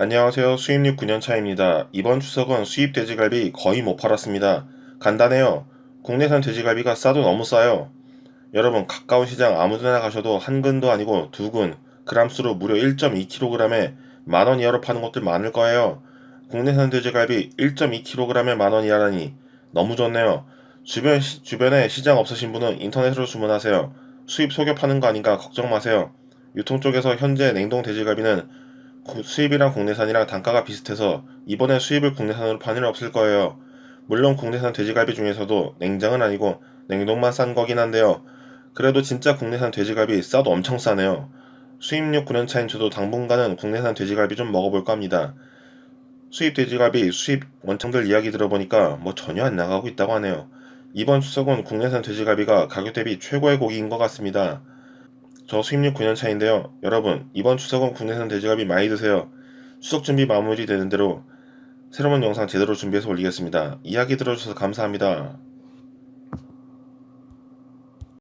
안녕하세요. 수입육 9년 차입니다. 이번 추석은 수입 돼지갈비 거의 못 팔았습니다. 간단해요. 국내산 돼지갈비가 싸도 너무 싸요. 여러분 가까운 시장 아무데나 가셔도 한 근도 아니고 두 근, 그람수로 무려 1.2kg에 만원 이하로 파는 곳들 많을 거예요. 국내산 돼지갈비 1.2kg에 만원 이하라니 너무 좋네요. 주변, 시- 주변에 시장 없으신 분은 인터넷으로 주문하세요. 수입 속여 파는 거 아닌가 걱정 마세요. 유통 쪽에서 현재 냉동 돼지갈비는 구- 수입이랑 국내산이랑 단가가 비슷해서 이번에 수입을 국내산으로 파는 일 없을 거예요. 물론 국내산 돼지갈비 중에서도 냉장은 아니고 냉동만 싼 거긴 한데요. 그래도 진짜 국내산 돼지갈비 싸도 엄청 싸네요. 수입육 9년차인 저도 당분간은 국내산 돼지갈비 좀 먹어볼까 합니다. 수입 돼지갈비, 수입 원청들 이야기 들어보니까 뭐 전혀 안 나가고 있다고 하네요. 이번 추석은 국내산 돼지갈비가 가격 대비 최고의 고기인 것 같습니다. 저 수입육 9년 차인데요. 여러분, 이번 추석은 국내산 돼지갈비 많이 드세요. 추석 준비 마무리되는 대로 새로운 영상 제대로 준비해서 올리겠습니다. 이야기 들어주셔서 감사합니다.